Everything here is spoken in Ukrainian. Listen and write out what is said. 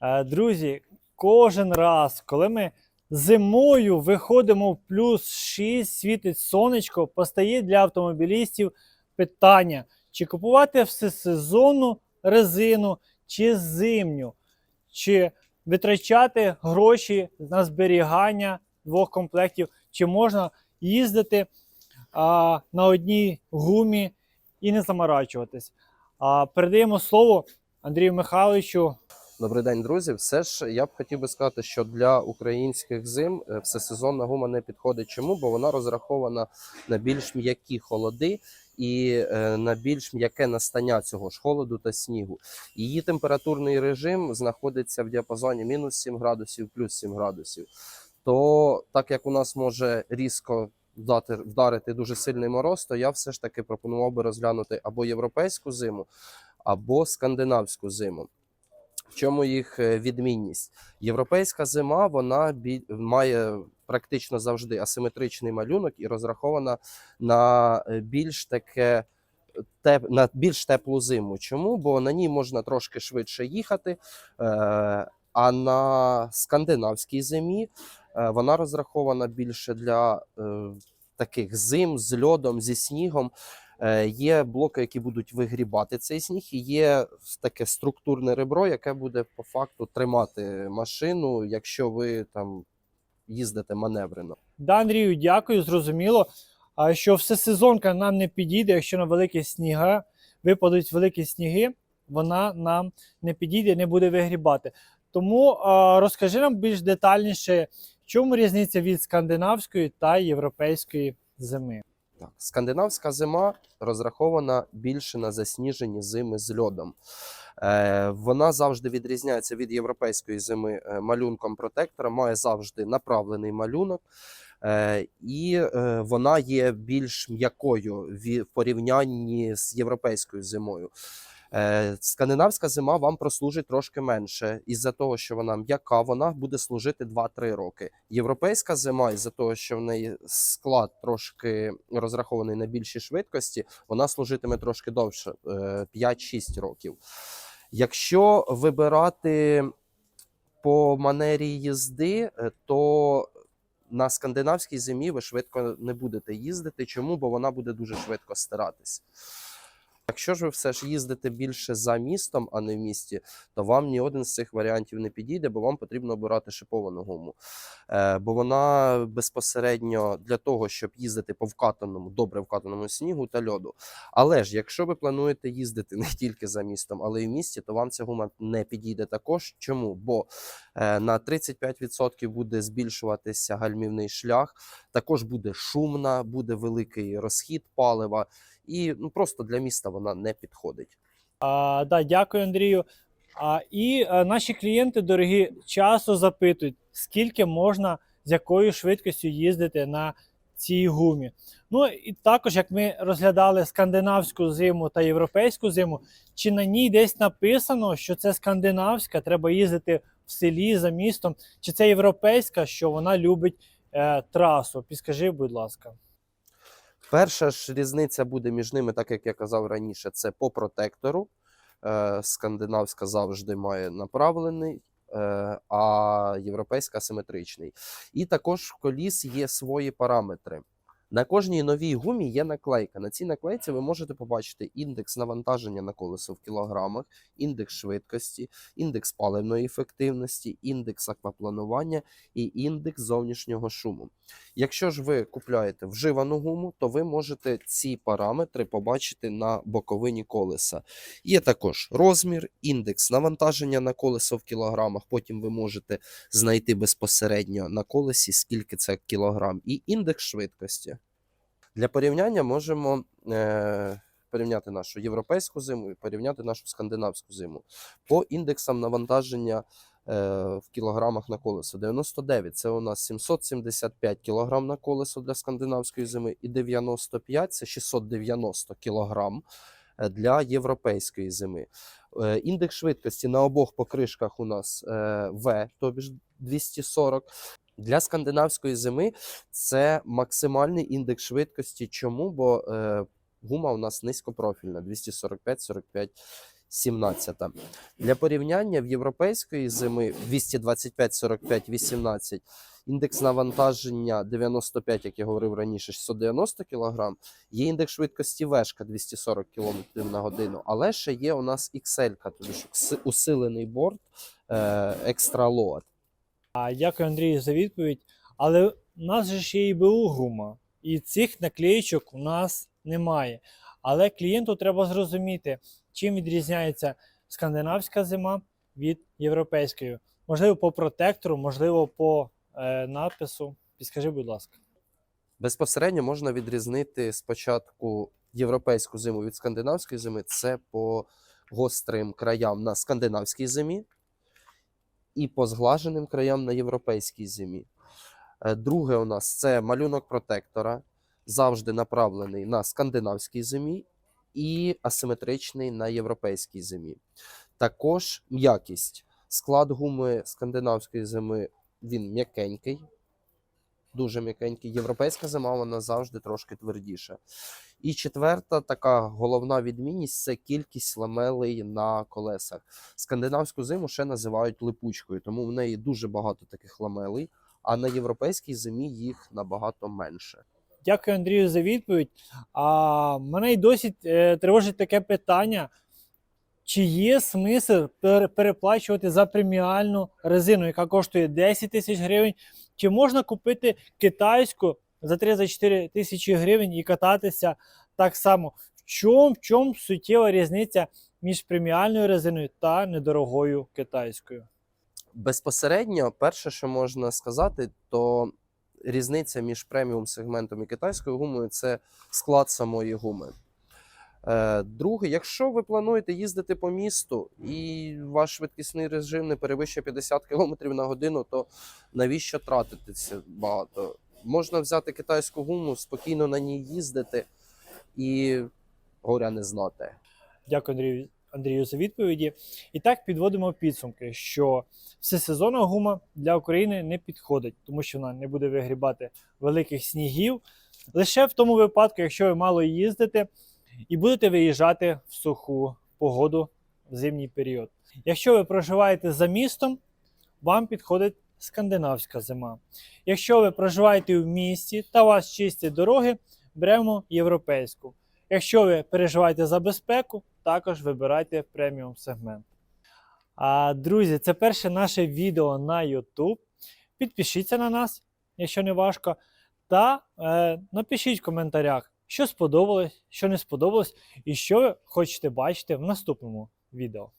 Е, Друзі, кожен раз, коли ми зимою виходимо в плюс 6, світить сонечко, постає для автомобілістів питання, чи купувати всесезонну резину, чи зимню, чи витрачати гроші на зберігання двох комплектів, чи можна їздити а, на одній гумі і не заморачуватись. А, передаємо слово Андрію Михайловичу. Добрий день, друзі. Все ж я б хотів би сказати, що для українських зим е, всесезонна гума не підходить. Чому? Бо вона розрахована на більш м'які холоди і е, на більш м'яке настання цього ж холоду та снігу. Її температурний режим знаходиться в діапазоні мінус 7 градусів, плюс 7 градусів. То так як у нас може різко вдати, вдарити дуже сильний мороз, то я все ж таки пропонував би розглянути або європейську зиму, або скандинавську зиму. В чому їх е, відмінність? Європейська зима вона має практично завжди асиметричний малюнок і розрахована на е, більш таке теп, на більш теплу зиму. Чому? Бо на ній можна трошки швидше їхати. Е, а на скандинавській зимі е, вона розрахована більше для е, таких зим з льодом, зі снігом. Е, Є блоки, які будуть вигрібати цей сніг, і є таке структурне ребро, яке буде по факту тримати машину, якщо ви там їздите маневрено. Да, Андрію, дякую, зрозуміло. А що всесезонка нам не підійде, якщо на великі сніги випадуть великі сніги, вона нам не підійде, не буде вигрібати. Тому розкажи нам більш детальніше, в чому різниця від скандинавської та європейської зими. Так, скандинавська зима розрахована більше на засніжені зими з льодом. Е, вона завжди відрізняється від європейської зими е, малюнком протектора, має завжди направлений малюнок, е, і е, вона є більш м'якою в порівнянні з європейською зимою. Е, Скандинавська зима вам прослужить трошки менше. Із-за того, що вона м'яка, вона буде служити 2-3 роки. Європейська зима, із-за того, що в неї склад трошки розрахований на більші швидкості, вона служитиме трошки довше е, 5-6 років. Якщо вибирати по манері їзди, е, то на скандинавській зимі ви швидко не будете їздити. Чому? Бо вона буде дуже швидко стиратись. Якщо ж ви все ж їздите більше за містом, а не в місті, то вам ні один з цих варіантів не підійде, бо вам потрібно обирати шиповану гуму. Е, бо вона безпосередньо для того, щоб їздити по вкатаному, добре вкатаному снігу та льоду. Але ж, якщо ви плануєте їздити не тільки за містом, але й в місті, то вам ця гума не підійде також. Чому? Бо е, на 35% буде збільшуватися гальмівний шлях, також буде шумна, буде великий розхід палива, і ну просто для міста вона не підходить. А, да, дякую, Андрію. А, і а, наші клієнти, дорогі, часто запитують, скільки можна з якою швидкістю їздити на цій гумі. Ну і також, як ми розглядали скандинавську зиму та європейську зиму, чи на ній десь написано, що це скандинавська, треба їздити в селі за містом, чи це європейська, що вона любить е, трасу? Підскажи, будь ласка. Перша ж різниця буде між ними, так як я казав раніше, це по протектору. Е, скандинавська завжди має направлений, е, а європейська симетричний. І також в коліс є свої параметри. На кожній новій гумі є наклейка. На цій наклейці ви можете побачити індекс навантаження на колесо в кілограмах, індекс швидкості, індекс паливної ефективності, індекс аквапланування і індекс зовнішнього шуму. Якщо ж ви купляєте вживану гуму, то ви можете ці параметри побачити на боковині колеса. Є також розмір, індекс навантаження на колесо в кілограмах. Потім ви можете знайти безпосередньо на колесі, скільки це кілограм, і індекс швидкості. Для порівняння можемо е, порівняти нашу європейську зиму і порівняти нашу скандинавську зиму. По індексам навантаження е, в кілограмах на колесо. 99 це у нас 775 кілограм на колесо для скандинавської зими, і 95 це 690 кілограм е, для європейської зими. Е, Індекс швидкості на обох покришках у нас е, В, тобі ж 240. Для скандинавської зими це максимальний індекс швидкості. Чому? Бо е, гума у нас низькопрофільна 245-45 17. Для порівняння в європейської зими 225, 45, 18 індекс навантаження 95, як я говорив раніше, 690 кг. Є індекс швидкості вешка 240 км на годину, але ще є у нас XL, тобто усилений борт е, Extra Load. А дякую, Андрію, за відповідь. Але у нас же ще і БУ гума, і цих наклеїчок у нас немає. Але клієнту треба зрозуміти, чим відрізняється скандинавська зима від європейської. Можливо, по протектору, можливо, по е, надпису. Підскажи, будь ласка. Безпосередньо можна відрізнити спочатку європейську зиму від скандинавської зими. Це по гострим краям на скандинавській зимі і по зглаженим краям на європейській зимі. Е, Друге у нас це малюнок протектора, завжди направлений на скандинавській зимі і асиметричний на європейській зимі. Також м'якість. Склад гуми скандинавської зими він м'якенький, дуже м'якенький. Європейська зима вона завжди трошки твердіша. І четверта така головна відмінність це кількість ламелей на колесах. Скандинавську зиму ще називають липучкою, тому в неї дуже багато таких ламелей, а на європейській зимі їх набагато менше. Дякую, Андрію, за відповідь. А мене й досі е, тривожить таке питання: чи є смисл переплачувати за преміальну резину, яка коштує 10 тисяч гривень? Чи можна купити китайську за 3-4 тисячі гривень і кататися так само? В чому, в чому суттєва різниця між преміальною резиною та недорогою китайською? Безпосередньо, перше, що можна сказати, то різниця між преміум сегментом і китайською гумою це склад самої гуми. Е, Друге, якщо ви плануєте їздити по місту і ваш швидкісний режим не перевищує 50 км на годину, то навіщо тратитися багато? Можна взяти китайську гуму, спокійно на ній їздити і горя не знати. Дякую, Андрію, Андрію, за відповіді. І так підводимо підсумки, що всесезонна гума для України не підходить, тому що вона не буде вигрібати великих снігів. Лише в тому випадку, якщо ви мало їздите і будете виїжджати в суху погоду в зимній період. Якщо ви проживаєте за містом, вам підходить скандинавська зима. Якщо ви проживаєте в місті та у вас чисті дороги, беремо європейську. Якщо ви переживаєте за безпеку, також вибирайте преміум сегмент. А, друзі, це перше наше відео на YouTube. Підпишіться на нас, якщо не важко. Та е, напишіть в коментарях, що сподобалось, що не сподобалось, і що хочете бачити в наступному відео.